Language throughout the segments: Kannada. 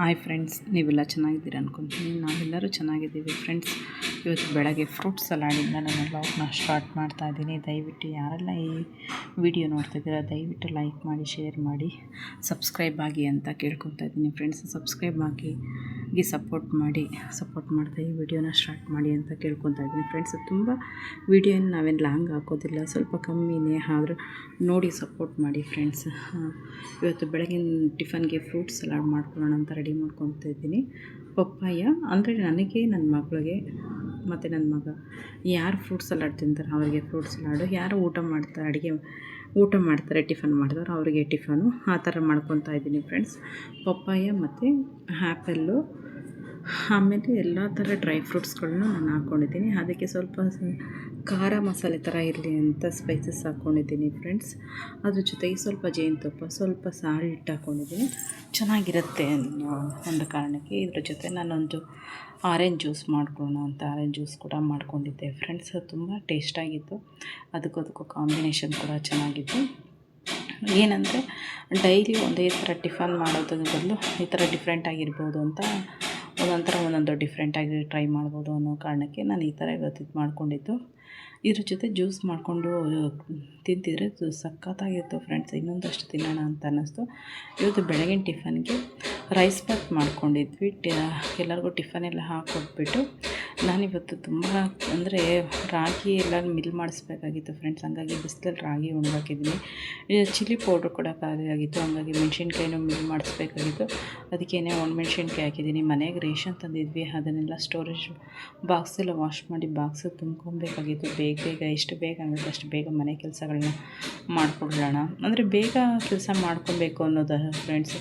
ಹಾಯ್ ಫ್ರೆಂಡ್ಸ್ ನೀವೆಲ್ಲ ಚೆನ್ನಾಗಿದ್ದೀರ ಅನ್ಕೊತೀನಿ. ನಾವೆಲ್ಲರೂ ಚೆನ್ನಾಗಿದ್ದೀವಿ ಫ್ರೆಂಡ್ಸ್ ಇವತ್ತು ಬೆಳಗ್ಗೆ ಫ್ರೂಟ್ ಸಲಾಡಿಂದ ನಾನು ಲಾಕ್ನ ಸ್ಟಾರ್ಟ್ ಮಾಡ್ತಾ ಇದ್ದೀನಿ. ದಯವಿಟ್ಟು ಯಾರೆಲ್ಲ ಈ ವಿಡಿಯೋ ನೋಡ್ತಿದ್ದೀರಾ ದಯವಿಟ್ಟು ಲೈಕ್ ಮಾಡಿ ಶೇರ್ ಮಾಡಿ. ಸಬ್ಸ್ಕ್ರೈಬ್ ಆಗಿ ಅಂತ ಕೇಳ್ಕೊತಾ ಇದ್ದೀನಿ ಫ್ರೆಂಡ್ಸ್ ಸಬ್ಸ್ಕ್ರೈಬ್ ಆಗಿ. ಗೆ ಸಪೋರ್ಟ್ ಮಾಡಿ ಸಪೋರ್ಟ್ ಮಾಡ್ತಾ ಈ ವಿಡಿಯೋನ ಸ್ಟಾರ್ಟ್ ಮಾಡಿ ಅಂತ ಕೇಳ್ಕೊತಾ ಇದ್ದೀನಿ. ಫ್ರೆಂಡ್ಸ್ ತುಂಬ ವಿಡಿಯೋನ ನಾವೇನು ಲಾಂಗ್ ಹಾಕೋದಿಲ್ಲ, ಸ್ವಲ್ಪ ಕಮ್ಮಿನೇ ಆದರೂ ನೋಡಿ ಸಪೋರ್ಟ್ ಮಾಡಿ ಫ್ರೆಂಡ್ಸ್ ಇವತ್ತು ಬೆಳಗಿನ ಟಿಫನ್ಗೆ ಫ್ರೂಟ್ ಸಲಾಡ್ ಮಾಡ್ಕೊಳ್ಳೋಣ ಅಂತ ರೆಡಿ ಮಾಡ್ಕೊತಾ ಇದ್ದೀನಿ. ಪಪ್ಪಾಯ, ಅಂದರೆ ನನಗೆ ನನ್ನ ಮಗಳಿಗೆ, ಮತ್ತು ನನ್ನ ಮಗ. ಯಾರು ಫ್ರೂಟ್ ಸಲಾಡ್ ತಿಂತಾರೆ, ಅವರಿಗೆ ಫ್ರೂಟ್ ಸಲಾಡು ಯಾರು ಊಟ ಮಾಡ್ತಾರೆ, ಅಡುಗೆ ಊಟ ಮಾಡ್ತಾರೆ ಟಿಫನ್ ಮಾಡ್ತಾರೆ ಅವರಿಗೆ ಟಿಫನು ಆ ಥರ ಮಾಡ್ಕೊತಾ ಇದ್ದೀನಿ ಫ್ರೆಂಡ್ಸ್ ಪಪ್ಪಾಯ ಮತ್ತು ಆ್ಯಪಲ್ಲು ಆಮೇಲೆ ಎಲ್ಲ ಥರ ಡ್ರೈ ಫ್ರೂಟ್ಸ್ಗಳನ್ನ ನಾನು ಹಾಕ್ಕೊಂಡಿದ್ದೀನಿ ಅದಕ್ಕೆ ಸ್ವಲ್ಪ ಖಾರ ಮಸಾಲೆ ಥರ ಇರಲಿ ಅಂತ ಸ್ಪೈಸಸ್ ಹಾಕ್ಕೊಂಡಿದ್ದೀನಿ ಫ್ರೆಂಡ್ಸ್ ಅದ್ರ ಜೊತೆಗೆ ಸ್ವಲ್ಪ ಜೇನುತುಪ್ಪ, ಸ್ವಲ್ಪ ಸಾಲ್ಟ್ ಹಾಕ್ಕೊಂಡಿದ್ದೀನಿ ಚೆನ್ನಾಗಿರುತ್ತೆ ಅನ್ನೋ ಒಂದು ಕಾರಣಕ್ಕೆ ಇದ್ರ ಜೊತೆ ನಾನೊಂದು ಆರೆಂಜ್ ಜ್ಯೂಸ್ ಮಾಡ್ಕೊಳ್ಳೋಣ ಅಂತ ಆರೆಂಜ್ ಜ್ಯೂಸ್ ಕೂಡ ಮಾಡ್ಕೊಂಡಿದ್ದೆ ಫ್ರೆಂಡ್ಸ್ ತುಂಬ ಟೇಸ್ಟಾಗಿತ್ತು ಅದಕ್ಕೂ ಅದಕ್ಕೂ ಕಾಂಬಿನೇಷನ್ ಕೂಡ ಚೆನ್ನಾಗಿತ್ತು. ಏನಂದರೆ ಡೈಲಿ ಒಂದೇ ಥರ ಟಿಫನ್ ಮಾಡೋದ್ರ ಬದಲು ಈ ಥರ ಡಿಫ್ರೆಂಟಾಗಿರ್ಬೋದು ಅಂತ ಒಂದೊಂದು ಥರ ಒಂದೊಂದು ಡಿಫ್ರೆಂಟಾಗಿ ಟ್ರೈ ಮಾಡ್ಬೋದು ಅನ್ನೋ ಕಾರಣಕ್ಕೆ ನಾನು ಈ ಥರ ಇವತ್ತು ಇದು ಮಾಡ್ಕೊಂಡಿದ್ದು. ಇದ್ರ ಜೊತೆ ಜ್ಯೂಸ್ ಮಾಡಿಕೊಂಡು ತಿಂತಿದ್ರೆ ಸಖತ್ತಾಗಿತ್ತು ಫ್ರೆಂಡ್ಸ್ ಇನ್ನೊಂದಷ್ಟು ತಿನ್ನೋಣ ಅಂತ ಅನ್ನಿಸ್ತು. ಇವತ್ತು ಬೆಳಗಿನ ಟಿಫನ್ಗೆ ರೈಸ್ ಬಾತ್ ಮಾಡ್ಕೊಂಡಿದ್ವಿ. ಟಿ ಎಲ್ಲರಿಗೂ ಟಿಫನ್ ಎಲ್ಲ ಹಾಕ್ಕೊಟ್ಬಿಟ್ಟು ನಾನಿವತ್ತು ತುಂಬ ಅಂದರೆ ರಾಗಿ ಎಲ್ಲ ಮಿಲ್ ಮಾಡಿಸ್ಬೇಕಾಗಿತ್ತು ಫ್ರೆಂಡ್ಸ್. ಹಂಗಾಗಿ ಬಿಸಿಲಲ್ಲಿ ರಾಗಿ ಉಣ್ಬೇಕಿದ್ದೀನಿ. ಚಿಲ್ಲಿ ಪೌಡ್ರ್ ಕೂಡ ಖಾಲಿಯಾಗಿತ್ತು ಹಾಗಾಗಿ ಮೆಣಸಿನ್ಕಾಯಿನೂ ಮಿಲ್ ಮಾಡಿಸ್ಬೇಕಾಗಿತ್ತು. ಅದಕ್ಕೇನೆ ಒಣಮೆಣ್ಸಿನ್ಕಾಯಿ ಹಾಕಿದ್ದೀನಿ. ಮನೆಗೆ ರೇಷನ್ ತಂದಿದ್ವಿ. ಅದನ್ನೆಲ್ಲ ಸ್ಟೋರೇಜ್ ಬಾಕ್ಸೆಲ್ಲ ವಾಶ್ ಮಾಡಿ ಬಾಕ್ಸ್ ತುಂಬ್ಕೊಬೇಕಾಗಿತ್ತು. ಬೇಗ ಬೇಗ, ಎಷ್ಟು ಬೇಗ ಆಗುತ್ತೆ ಅಷ್ಟು ಬೇಗ ಮನೆ ಕೆಲಸಗಳನ್ನ ಮಾಡಿಕೊಡೋಣ. ಅಂದರೆ ಬೇಗ ಕೆಲಸ ಮಾಡ್ಕೊಬೇಕು ಅನ್ನೋದು ಫ್ರೆಂಡ್ಸ್.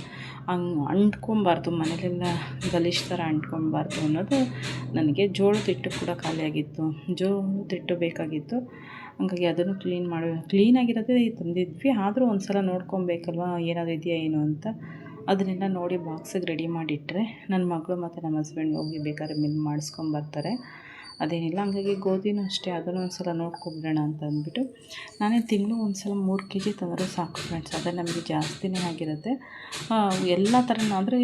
ಹಂಗೆ ಅಂಟ್ಕೊಬಾರ್ದು ಮನೇಲೆಲ್ಲ ಗಲೀಜು ಥರ ಅಂಟ್ಕೊಬಾರ್ದು ಅನ್ನೋದು ನನಗೆ ಜೋಳದ ಹಿಟ್ಟು ಕೂಡ ಖಾಲಿಯಾಗಿತ್ತು. ಜೋಳದ ಹಿಟ್ಟು ಬೇಕಾಗಿತ್ತು. ಹಂಗಾಗಿ ಅದನ್ನು ಕ್ಲೀನ್ ಮಾಡಿ ಕ್ಲೀನಾಗಿರೋದೇ ತಂದಿದ್ವಿ. ಆದರೂ ಒಂದು ಸಲ ನೋಡ್ಕೊಬೇಕಲ್ವ, ಏನಾದ್ರು ಇದೆಯಾ ಏನು ಅಂತ. ಅದನ್ನೆಲ್ಲ ನೋಡಿ ಬಾಕ್ಸಿಗೆ ರೆಡಿ ಮಾಡಿಟ್ಟರೆ ನನ್ನ ಮಗಳು ಮತ್ತು ನಮ್ಮ ಹಸ್ಬೆಂಡ್ ಹೋಗಿ ಬೇಕಾದ್ರೆ ಮಿಲ್ ಮಾಡಿಸ್ಕೊಂಬರ್ತಾರೆ. ಅದೇನಿಲ್ಲ, ಹಂಗಾಗಿ ಗೋಧಿನೂ ಅಷ್ಟೇ, ಅದನ್ನು ಒಂದು ಸಲ ನೋಡ್ಕೊಬಿಡೋಣ ಅಂತ ಅಂದ್ಬಿಟ್ಟು ನಾನೇ ತಿಂಗಳು ಒಂದು ಸಲ ಮೂರು ಕೆ ಜಿ ತಂದರೆ ಸಾಕು ಫ್ರೆಂಡ್ಸ್ ಅದೇ ನಮಗೆ ಜಾಸ್ತಿನೇ ಆಗಿರುತ್ತೆ. ಎಲ್ಲ ಥರನೂ ಅಂದರೆ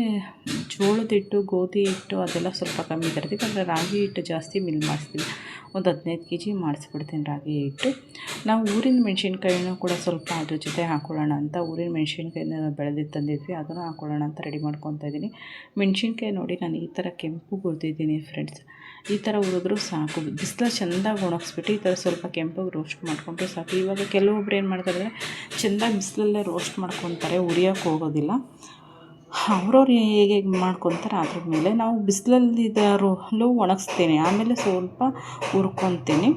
ಜೋಳದ ಹಿಟ್ಟು, ಗೋಧಿ ಹಿಟ್ಟು ಅದೆಲ್ಲ ಸ್ವಲ್ಪ ಕಮ್ಮಿ ತರ್ತೀವಿ ಅಂದರೆ ರಾಗಿ ಹಿಟ್ಟು ಜಾಸ್ತಿ ಮಿಲ್ ಮಾಡಿಸ್ತೀವಿ. ಒಂದು ಹದಿನೈದು ಕೆ ಜಿ ಮಾಡಿಸ್ಬಿಡ್ತೀನಿ ರಾಗಿ ಹಿಟ್ಟು. ನಾವು ಊರಿನ ಮೆಣಸಿನ್ಕಾಯಿನೂ ಕೂಡ ಸ್ವಲ್ಪ ಅದ್ರ ಜೊತೆ ಹಾಕ್ಕೊಳ್ಳೋಣ ಅಂತ, ಊರಿನ ಮೆಣಸಿನ್ಕಾಯಿನ ಬೆಳೆದಿದ್ದು ತಂದಿದ್ವಿ, ಅದನ್ನು ಹಾಕ್ಕೊಳ್ಳೋಣ ಅಂತ ರೆಡಿ ಮಾಡ್ಕೊತಾ ಇದ್ದೀನಿ. ಮೆಣಸಿನ್ಕಾಯಿ ನೋಡಿ, ನಾನು ಈ ಥರ ಕೆಂಪು ಗುರ್ದಿದ್ದೀನಿ ಫ್ರೆಂಡ್ಸ್ ಈ ಥರ ಹುರಿದ್ರೂ ಸಾಕು. ಬಿಸಿಲ ಚೆಂದಾಗಿ ಒಣಗಿಸ್ಬಿಟ್ಟು ಈ ಥರ ಸ್ವಲ್ಪ ಕೆಂಪಾಗಿ ರೋಸ್ಟ್ ಮಾಡಿಕೊಂಡ್ರೆ ಸಾಕು. ಇವಾಗ ಕೆಲವೊಬ್ರು ಏನು ಮಾಡ್ತಾರೆ ಚೆಂದಾಗಿ ಬಿಸಿಲಲ್ಲೇ ರೋಸ್ಟ್ ಮಾಡ್ಕೊತಾರೆ ಉರಿಯೋಕ್ಕೆ ಹೋಗೋದಿಲ್ಲ. ಅವ್ರವ್ರು ಹೇಗೆ ಮಾಡ್ಕೊತಾರೆ ಅದ್ರ ಮೇಲೆ ನಾವು ಬಿಸಿಲಲ್ಲಿ ಇದ್ದಾರಲ್ಲೂ ಒಣಗಿಸ್ತೀನಿ. ಆಮೇಲೆ ಸ್ವಲ್ಪ ಹುರ್ಕೊತೀನಿ.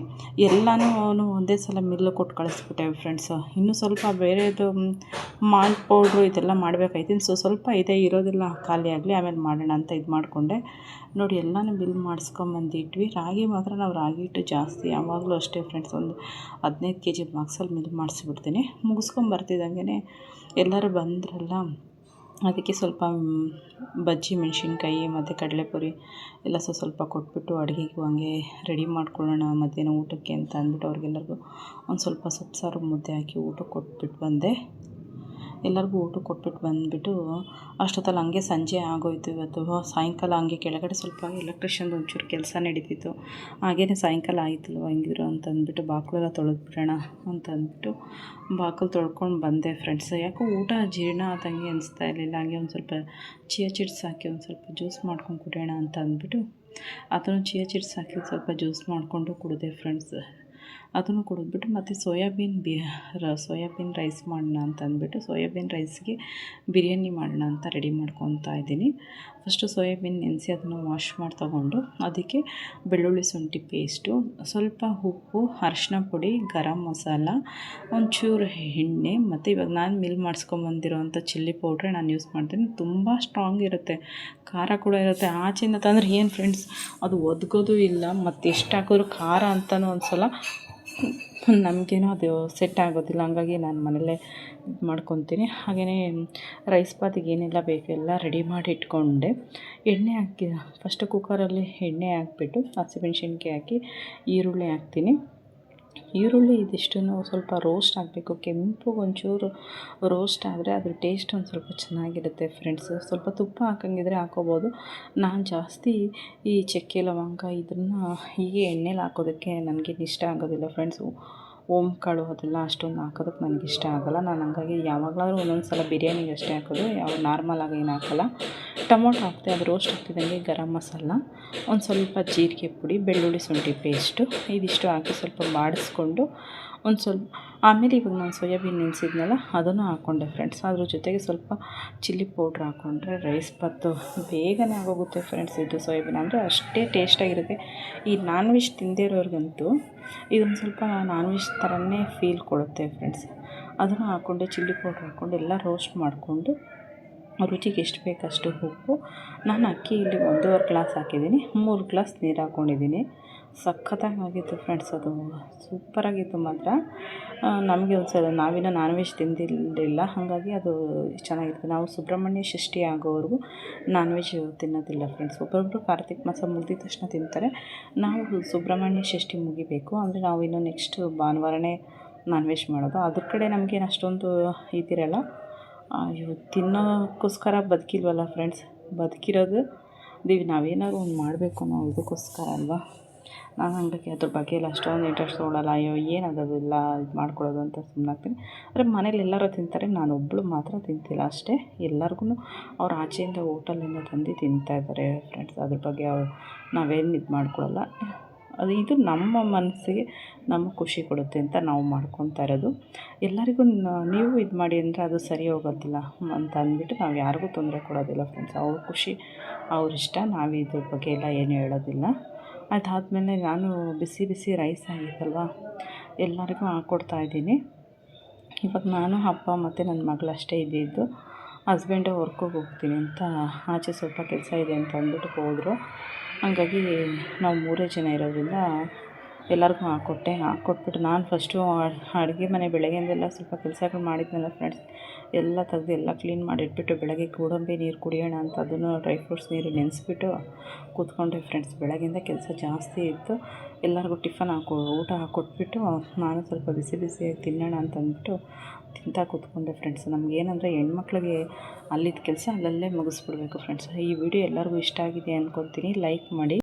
ಎಲ್ಲನೂ ಒಂದೇ ಸಲ ಮಿಲ್ಲು ಕೊಟ್ಟು ಕಳಿಸ್ಬಿಟ್ಟೆ ಫ್ರೆಂಡ್ಸ್ ಇನ್ನೂ ಸ್ವಲ್ಪ ಬೇರೆದು ಮಾಲ್ಟ್ ಪೌಡ್ರು ಇದೆಲ್ಲ ಮಾಡಬೇಕಾಯ್ತು. ಸೊ ಸ್ವಲ್ಪ ಇದೆ, ಇರೋದೆಲ್ಲ ಆಗಲಿ, ಆಮೇಲೆ ಮಾಡೋಣ ಅಂತ ಇದು ಮಾಡಿಕೊಂಡೆ. ನೋಡಿ, ಎಲ್ಲನೂ ಬಿಲ್ ಮಾಡಿಸ್ಕೊಂಬಂದಿಟ್ವಿ ರಾಗಿ ಮಾತ್ರ ನಾವು ರಾಗಿ ಹಿಟ್ಟು ಜಾಸ್ತಿ ಯಾವಾಗಲೂ ಅಷ್ಟೇ ಫ್ರೆಂಡ್ಸ್ ಒಂದು ಹದಿನೈದು ಕೆ ಜಿ ಬಾಕ್ಸಲ್ಲಿ ಮಿಲ್ ಮಾಡಿಸ್ಬಿಡ್ತೀನಿ. ಮುಗಿಸ್ಕೊಂಬರ್ತಿದ್ದಂಗೆ ಎಲ್ಲರೂ ಬಂದ್ರಲ್ಲ ಅದಕ್ಕೆ ಸ್ವಲ್ಪ ಬಜ್ಜಿ, ಮೆಣಸಿನ್ಕಾಯಿ, ಮತ್ತು ಕಡಲೆಪುರಿ ಎಲ್ಲ ಸ್ವಲ್ಪ ಸ್ವಲ್ಪ ಕೊಟ್ಬಿಟ್ಟು ಅಡುಗೆಗೂ ಹಂಗೆ ರೆಡಿ ಮಾಡ್ಕೊಳ್ಳೋಣ ಮಧ್ಯಾಹ್ನ ಊಟಕ್ಕೆ ಅಂತ ಅಂದ್ಬಿಟ್ಟು ಅವ್ರಿಗೆಲ್ಲರಿಗೂ ಒಂದು ಸ್ವಲ್ಪ ಸೊಪ್ಪು ಸಾರು ಮುದ್ದೆ ಹಾಕಿ ಊಟಕ್ಕೆ ಕೊಟ್ಬಿಟ್ಟು ಬಂದೆ. ಎಲ್ಲರಿಗೂ ಊಟ ಕೊಟ್ಬಿಟ್ಟು ಬಂದುಬಿಟ್ಟು ಅಷ್ಟೊತ್ತಲ್ಲಿ ಹಂಗೆ ಸಂಜೆ ಆಗೋಯ್ತು ಇವತ್ತು. ಸಾಯಂಕಾಲ ಹಂಗೆ ಕೆಳಗಡೆ ಸ್ವಲ್ಪ ಎಲೆಕ್ಟ್ರಿಷಿಯನ್ದು ಒಂಚೂರು ಕೆಲಸ ನಡೀತಿತ್ತು. ಹಾಗೇ ಸಾಯಂಕಾಲ ಆಯಿತಲ್ವ ಹೆಂಗಿದ್ರು ಅಂತ ಅಂದ್ಬಿಟ್ಟು ತೊಳೆದ್ಬಿಡೋಣ ಅಂತ ಅಂದ್ಬಿಟ್ಟು ತೊಳ್ಕೊಂಡು ಬಂದೆ ಫ್ರೆಂಡ್ಸ್ ಯಾಕೋ ಊಟ ಜೀರ್ಣ ಆದಂಗೆ ಅನಿಸ್ತಾ ಇರಲಿಲ್ಲ. ಹಾಗೆ ಒಂದು ಸ್ವಲ್ಪ ಚಿಯಾ ಚಿಟ್ಸ್ ಹಾಕಿ ಒಂದು ಸ್ವಲ್ಪ ಜ್ಯೂಸ್ ಮಾಡ್ಕೊಂಡು ಕುಡಿಯೋಣ ಅಂತ ಅಂದ್ಬಿಟ್ಟು ಅದನ್ನು ಚಿಯಾ ಚಿಟ್ಸ್ ಹಾಕಿ ಸ್ವಲ್ಪ ಜ್ಯೂಸ್ ಮಾಡಿಕೊಂಡು ಕುಡಿದೆ ಫ್ರೆಂಡ್ಸ್ ಅದನ್ನು ಕುಡಿದ್ಬಿಟ್ಟು ಮತ್ತು ಸೋಯಾಬೀನ್ ಬಿ, ರ, ಸೋಯಾಬೀನ್ ರೈಸ್ ಮಾಡೋಣ ಅಂತ ಅಂದ್ಬಿಟ್ಟು ಸೋಯಾಬೀನ್ ರೈಸ್ಗೆ ಬಿರಿಯಾನಿ ಮಾಡೋಣ ಅಂತ ರೆಡಿ ಮಾಡ್ಕೊತಾ ಇದ್ದೀನಿ. ಫಸ್ಟು ಸೋಯಾಬೀನ್ ನೆನೆಸಿ ಅದನ್ನು ವಾಶ್ ಮಾಡಿ ತಗೊಂಡು ಅದಕ್ಕೆ ಬೆಳ್ಳುಳ್ಳಿ ಶುಂಠಿ ಪೇಸ್ಟು, ಸ್ವಲ್ಪ ಉಪ್ಪು ಅರಶಿನ ಪುಡಿ, ಗರಂ ಮಸಾಲ, ಒಂಚೂರು ಎಣ್ಣೆ ಮತ್ತು ಇವಾಗ ನಾನು ಮಿಲ್ ಮಾಡಿಸ್ಕೊಂಬಂದಿರೋವಂಥ ಚಿಲ್ಲಿ ಪೌಡ್ರೆ ನಾನು ಯೂಸ್ ಮಾಡ್ತೀನಿ. ತುಂಬ ಸ್ಟ್ರಾಂಗ್ ಇರುತ್ತೆ. ಖಾರ ಕೂಡ ಇರುತ್ತೆ. ಆಚೆಯಿಂದ ತಂದರೆ ಏನು ಫ್ರೆಂಡ್ಸ್ ಅದು ಒದಗೋದು ಇಲ್ಲ. ಮತ್ತು ಎಷ್ಟು ಹಾಕಿದ್ರು ಖಾರ ಅಂತಲೂ ಒಂದು ಸಲ ನಮಗೇನೋ ಅದು ಸೆಟ್ ಆಗೋದಿಲ್ಲ, ಹಂಗಾಗಿ ನಾನು ಮನೇಲೇ ಇದು ಮಾಡ್ಕೊತೀನಿ. ಹಾಗೆಯೇ ರೈಸ್ ಬಾತಿಗೆ ಏನೆಲ್ಲ ಬೇಕು ಎಲ್ಲ ರೆಡಿ ಮಾಡಿ ಇಟ್ಕೊಂಡೆ. ಎಣ್ಣೆ ಹಾಕಿ ಫಸ್ಟ್ ಕುಕ್ಕರಲ್ಲಿ ಎಣ್ಣೆ ಹಾಕ್ಬಿಟ್ಟು, ಹಸಿಮೆಣ್ಸಿನ್ಕಾಯಿ ಹಾಕಿ, ಈರುಳ್ಳಿ ಹಾಕ್ತೀನಿ. ಈರುಳ್ಳಿ ಇದಿಷ್ಟನ್ನು ಸ್ವಲ್ಪ ರೋಸ್ಟ್ ಆಗಬೇಕು. ಕೆಂಪು ಒಂಚೂರು ರೋಸ್ಟ್ ಆದರೆ ಅದ್ರ ಟೇಸ್ಟ್ ಒಂದು ಸ್ವಲ್ಪ ಚೆನ್ನಾಗಿರುತ್ತೆ ಫ್ರೆಂಡ್ಸ್ ಸ್ವಲ್ಪ ತುಪ್ಪ ಹಾಕಂಗಿದ್ರೆ ಹಾಕೋಬೋದು. ನಾನು ಜಾಸ್ತಿ ಈ ಚಕ್ಕೆ, ಲವಂಗ ಇದನ್ನು ಹೀಗೆ ಎಣ್ಣೆಲಿ ಹಾಕೋದಕ್ಕೆ ನನಗೇನು ಇಷ್ಟ ಆಗೋದಿಲ್ಲ ಫ್ರೆಂಡ್ಸು ಓಮ್ ಕಾಳು ಅದೆಲ್ಲ ಅಷ್ಟೊಂದು ಹಾಕೋದಕ್ಕೆ ನನಗೆ ಇಷ್ಟ ಆಗೋಲ್ಲ. ನಾನು ಹಂಗಾಗಿ ಯಾವಾಗಲಾದ್ರೂ ಒಂದೊಂದು ಸಲ ಬಿರಿಯಾನಿಗೆ ಅಷ್ಟೇ ಹಾಕೋದು. ಯಾವ ನಾರ್ಮಲಾಗಿ ಏನು ಹಾಕೋಲ್ಲ. ಟೊಮೊಟೊ ಹಾಕ್ತೆ ಅದು ರೋಸ್ಟ್ ಆಗ್ತಿದ್ದಂಗೆ ಗರಂ ಮಸಾಲ, ಒಂದು ಸ್ವಲ್ಪ ಜೀರಿಗೆ ಪುಡಿ, ಬೆಳ್ಳುಳ್ಳಿ ಶುಂಠಿ ಪೇಸ್ಟು ಇದಿಷ್ಟು ಹಾಕಿ ಸ್ವಲ್ಪ ಬಾಡಿಸ್ಕೊಂಡು ಒಂದು ಸ್ವಲ್ಪ ಆಮೇಲೆ ಇವಾಗ ನಾನು ಸೋಯಾಬೀನ್ ನೆನೆಸಿದ್ನಲ್ಲ, ಅದನ್ನು ಹಾಕ್ಕೊಂಡೆ ಫ್ರೆಂಡ್ಸ್ ಅದ್ರ ಜೊತೆಗೆ ಸ್ವಲ್ಪ ಚಿಲ್ಲಿ ಪೌಡ್ರ್ ಹಾಕ್ಕೊಂಡ್ರೆ ರೈಸ್ ಬಾತು ಬೇಗನೆ ಆಗೋಗುತ್ತೆ ಫ್ರೆಂಡ್ಸ್ ಇದು ಸೋಯಾಬೀನ್ ಅಂದರೆ ಅಷ್ಟೇ ಟೇಸ್ಟಾಗಿರುತ್ತೆ ಈ ನಾನ್ ವೆಜ್ ತಿಂದೇ ಇದೊಂದು ಸ್ವಲ್ಪ ನಾನ್ ವೆಜ್ ಥರನೇ ಫೀಲ್ ಕೊಡುತ್ತೆ ಫ್ರೆಂಡ್ಸ್ ಅದನ್ನು ಹಾಕ್ಕೊಂಡು ಚಿಲ್ಲಿ ಪೌಡ್ರ್ ಹಾಕ್ಕೊಂಡು ಎಲ್ಲ ರೋಸ್ಟ್ ಮಾಡಿಕೊಂಡು ರುಚಿಗೆ ಎಷ್ಟು ಬೇಕಷ್ಟು ಉಪ್ಪು. ನಾನು ಅಕ್ಕಿ ಇಲ್ಲಿ ಒಂದೂವರೆ ಗ್ಲಾಸ್ ಹಾಕಿದ್ದೀನಿ, ಮೂರು ಗ್ಲಾಸ್ ನೀರು ಹಾಕ್ಕೊಂಡಿದ್ದೀನಿ ಸಖತ್ತಾಗಿ ಆಗಿತ್ತು ಫ್ರೆಂಡ್ಸ್ ಅದು. ಸೂಪರಾಗಿತ್ತು ಮಾತ್ರ. ನಮಗೆ ಒಂದ್ಸಲ ನಾವಿನ್ನೂ ನಾನ್ ವೆಜ್ ತಿಂದಿರಲಿಲ್ಲ. ಹಾಗಾಗಿ ಅದು ಚೆನ್ನಾಗಿತ್ತು. ನಾವು ಸುಬ್ರಹ್ಮಣ್ಯ ಷಷ್ಠಿ ಆಗೋವರೆಗೂ ನಾನ್ ವೆಜ್ ತಿನ್ನೋದಿಲ್ಲ ಫ್ರೆಂಡ್ಸ್ ಒಬ್ಬೊಬ್ಬರು ಕಾರ್ತಿಕ ಮಾಸ ಮುಗಿದ ತಕ್ಷಣ ತಿಂತಾರೆ. ನಾವು ಸುಬ್ರಹ್ಮಣ್ಯ ಷಷ್ಠಿ ಮುಗಿಬೇಕು. ಅಂದರೆ ನಾವು ಇನ್ನು ನೆಕ್ಸ್ಟ್ ಭಾನುವಾರನೇ ನಾನ್ ವೆಜ್ ಮಾಡೋದು. ಅದ್ರ ಕಡೆ ನಮಗೇನು ಅಷ್ಟೊಂದು ಇದಿರಲ್ಲ. ಅಯ್ಯೋ, ತಿನ್ನೋಕ್ಕೋಸ್ಕರ ಬದುಕಿಲ್ವಲ್ಲ ಫ್ರೆಂಡ್ಸ್ ಬದುಕಿರೋದು ನೀವು ನಾವೇನಾದ್ರು ಒಂದು ಮಾಡಬೇಕು ಅನ್ನೋ ಇದಕ್ಕೋಸ್ಕರ ಅಲ್ವಾ? ನಾನು ಹಂಗಾಗಿ ಅದ್ರ ಬಗ್ಗೆ ಎಲ್ಲ ಅಷ್ಟೊಂದು ಇಂಟ್ರೆಸ್ಟ್ ತೊಗೊಳಲ್ಲ ಅಯ್ಯೋ, ಏನದು ಅದೆಲ್ಲ ಇದು ಮಾಡ್ಕೊಳ್ಳೋದು ಅಂತ ಸುಮ್ಮನಾಗ್ತೀನಿ ಆದರೆ ಮನೇಲಿ ಎಲ್ಲರೂ ತಿಂತಾರೆ, ನಾನು ಒಬ್ಬಳು ಮಾತ್ರ ತಿಂತಿಲ್ಲ ಅಷ್ಟೇ. ಎಲ್ಲರಿಗೂ ಅವ್ರ ಆಚೆಯಿಂದ ಹೋಟೆಲಿಂದ ತಂದು ತಿಂತಾ ಇದ್ದಾರೆ ಫ್ರೆಂಡ್ಸ್ ಅದ್ರ ಬಗ್ಗೆ ಅವ್ರು ನಾವೇನು ಇದು ಮಾಡ್ಕೊಳ್ಳಲ್ಲ ಅದು ಇದು ನಮ್ಮ ಮನಸ್ಸಿಗೆ ನಮಗೆ ಖುಷಿ ಕೊಡುತ್ತೆ ಅಂತ ನಾವು ಮಾಡ್ಕೊತಾ ಇರೋದು. ಎಲ್ಲರಿಗೂ ನೀವು ಇದು ಮಾಡಿ ಅಂದರೆ ಅದು ಸರಿ ಹೋಗೋದಿಲ್ಲ ಅಂತ ಅಂದ್ಬಿಟ್ಟು ನಾವು ಯಾರಿಗೂ ತೊಂದರೆ ಕೊಡೋದಿಲ್ಲ ಫ್ರೆಂಡ್ಸ್ ಅವ್ರ ಖುಷಿ, ಅವ್ರ ಇಷ್ಟ, ನಾವು ಇದ್ರ ಬಗ್ಗೆ ಎಲ್ಲ ಏನು ಹೇಳೋದಿಲ್ಲ. ಅದಾದಮೇಲೆ ನಾನು ಬಿಸಿ ಬಿಸಿ ರೈಸ್ ಆಗಿತ್ತಲ್ವ, ಎಲ್ಲರಿಗೂ ಹಾಕ್ಕೊಡ್ತಾ ಇದ್ದೀನಿ. ಇವಾಗ ನಾನು, ಅಪ್ಪ ಮತ್ತು ನನ್ನ ಮಗಳು ಅಷ್ಟೇ ಇದ್ದಿದ್ದು ಹಸ್ಬೆಂಡು ವರ್ಕಿಗೆ ಹೋಗ್ತೀನಿ ಅಂತ ಆಚೆ ಸ್ವಲ್ಪ ಕೆಲಸ ಇದೆ ಅಂತ ಅಂದ್ಬಿಟ್ಟು ಹೋದರು. ಹಂಗಾಗಿ ನಾವು ಮೂರೇ ಜನ ಇರೋದ್ರಿಂದ ಎಲ್ಲರಿಗೂ ಹಾಕ್ಕೊಟ್ಟೆ ಹಾಕ್ಕೊಟ್ಬಿಟ್ಟು ನಾನು ಫಸ್ಟು ಅಡುಗೆ ಮನೆ ಬೆಳಗ್ಗೆಯಿಂದೆಲ್ಲ ಸ್ವಲ್ಪ ಕೆಲಸಗಳು ಮಾಡಿದ್ನಲ್ಲ ಫ್ರೆಂಡ್ಸ್ ಎಲ್ಲ ತೆಗೆದು ಎಲ್ಲ ಕ್ಲೀನ್ ಮಾಡಿಟ್ಬಿಟ್ಟು ಬೆಳಗ್ಗೆ ಗೋಡಂಬಿ ನೀರು ಕುಡಿಯೋಣ ಅಂತ ಅದನ್ನು ಡ್ರೈ ಫ್ರೂಟ್ಸ್ ನೀರು ನೆನೆಸ್ಬಿಟ್ಟು ಕೂತ್ಕೊಂಡೆ ಫ್ರೆಂಡ್ಸ್ ಬೆಳಗ್ಗೆಯಿಂದ ಕೆಲಸ ಜಾಸ್ತಿ ಇತ್ತು. ಎಲ್ಲರಿಗೂ ಟಿಫನ್ ಹಾಕೊ, ಊಟ ಹಾಕ್ಕೊಟ್ಬಿಟ್ಟು ನಾನು ಸ್ವಲ್ಪ ಬಿಸಿ ಬಿಸಿಯಾಗಿ ತಿನ್ನೋಣ ಅಂತ ಅಂದ್ಬಿಟ್ಟು ತಿಂತಾ ಕೂತ್ಕೊಂಡೆ ಫ್ರೆಂಡ್ಸ್ ನಮಗೇನಂದರೆ ಹೆಣ್ಮಕ್ಳಿಗೆ ಅಲ್ಲಿದ್ದ ಕೆಲಸ ಅಲ್ಲಲ್ಲೇ ಮುಗಿಸ್ಬಿಡ್ಬೇಕು ಫ್ರೆಂಡ್ಸ್ ಈ ವಿಡಿಯೋ ಎಲ್ಲರಿಗೂ ಇಷ್ಟ ಆಗಿದೆ ಅಂದ್ಕೊತೀನಿ ಲೈಕ್ ಮಾಡಿ.